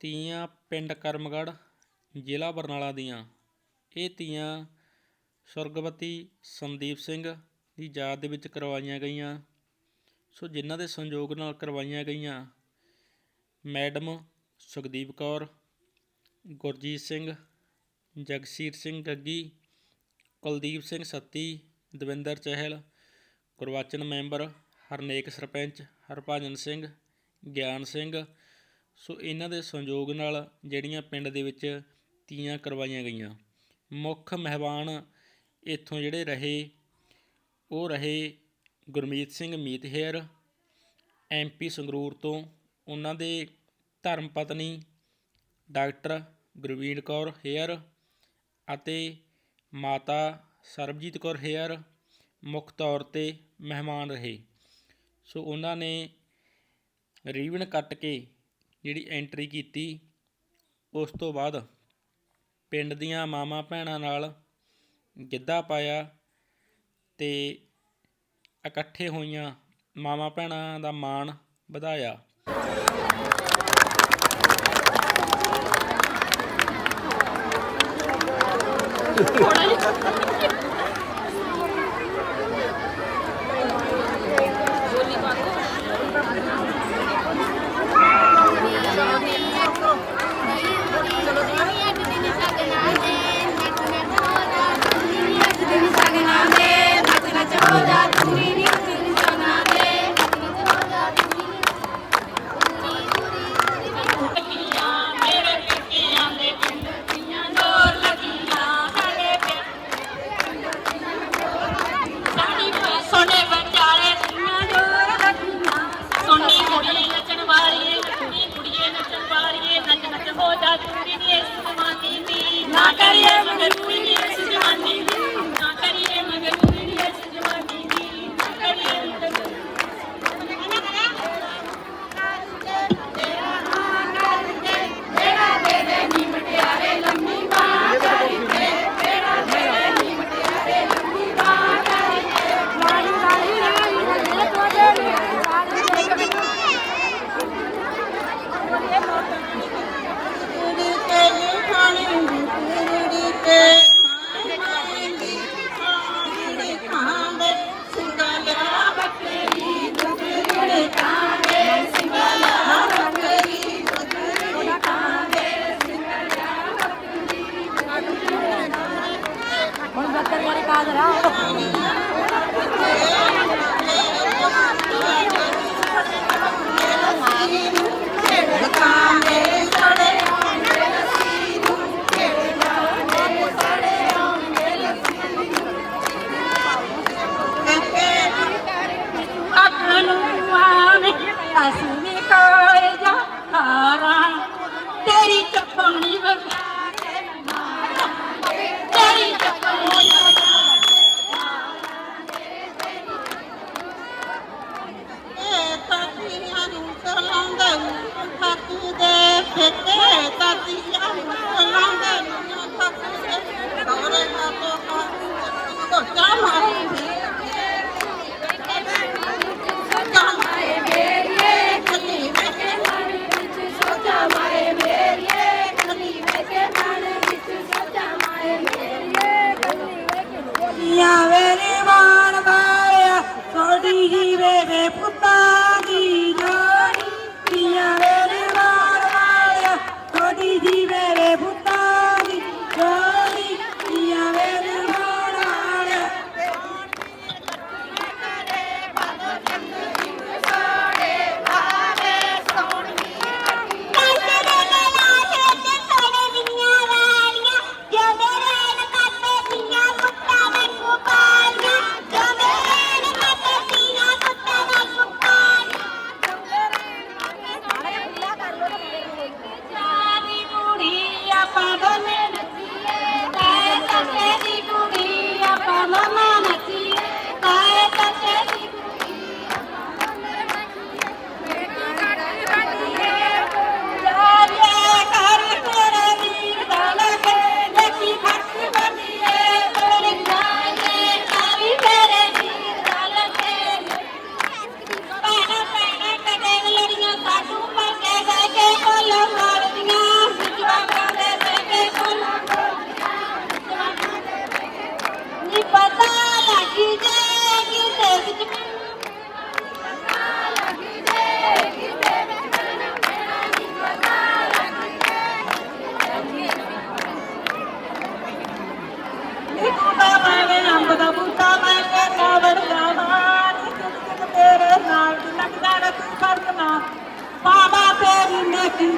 ਤੀਆਂ ਪਿੰਡ ਕਰਮਗੜ੍ਹ, ਜ਼ਿਲ੍ਹਾ ਬਰਨਾਲਾ ਦੀਆਂ। ਇਹ ਤੀਆਂ ਸੁਰਗਵਤੀ ਸੰਦੀਪ ਸਿੰਘ ਦੀ ਯਾਦ ਦੇ ਵਿੱਚ ਕਰਵਾਈਆਂ ਗਈਆਂ। ਸੋ ਜਿਨ੍ਹਾਂ ਦੇ ਸੰਯੋਗ ਨਾਲ ਕਰਵਾਈਆਂ ਗਈਆਂ ਮੈਡਮ ਸੁਖਦੀਪ ਕੌਰ, ਗੁਰਜੀਤ ਸਿੰਘ, ਜਗਸੀਰ ਸਿੰਘ ਗੱਗੀ, ਕੁਲਦੀਪ ਸਿੰਘ ਸੱਤੀ, ਦਵਿੰਦਰ ਚਹਿਲ, ਗੁਰਵਾਚਨ ਮੈਂਬਰ ਹਰਨੇਕ ਸਰਪੰਚ ਹਰਭਜਨ ਸਿੰਘ, ਗਿਆਨ ਸਿੰਘ। ਸੋ ਇਹਨਾਂ ਦੇ ਸੰਯੋਗ ਨਾਲ ਜਿਹੜੀਆਂ ਪਿੰਡ ਦੇ ਵਿੱਚ ਤੀਆਂ ਕਰਵਾਈਆਂ ਗਈਆਂ। ਮੁੱਖ ਮਹਿਮਾਨ ਇੱਥੋਂ ਜਿਹੜੇ ਰਹੇ, ਉਹ ਰਹੇ ਗੁਰਮੀਤ ਸਿੰਘ ਮੀਤਹੇਰ ਐਮਪੀ ਸੰਗਰੂਰ ਤੋਂ। ਉਹਨਾਂ ਦੇ ਧਰਮ ਪਤਨੀ ਡਾਕਟਰ ਗੁਰਵੀਰ ਕੌਰ ਹੇਅਰ ਅਤੇ ਮਾਤਾ ਸਰਬਜੀਤ ਕੌਰ ਹੇਅਰ ਮੁੱਖ ਤੌਰ ਤੇ ਮਹਿਮਾਨ ਰਹੇ। ਸੋ ਉਹਨਾਂ ਨੇ ਰੀਵਨ ਕੱਟ ਕੇ ਜਿਹੜੀ ਐਂਟਰੀ ਕੀਤੀ, ਉਸ ਤੋਂ ਬਾਅਦ ਪਿੰਡ ਦੀਆਂ ਮਾਵਾਂ ਭੈਣਾਂ ਨਾਲ ਗਿੱਧਾ ਪਾਇਆ ਤੇ ਇਕੱਠੇ ਹੋਈਆਂ ਮਾਵਾਂ ਭੈਣਾਂ ਦਾ ਮਾਣ ਵਧਾਇਆ। ਸੋਨੇ हो जाती Baba, tell me, make him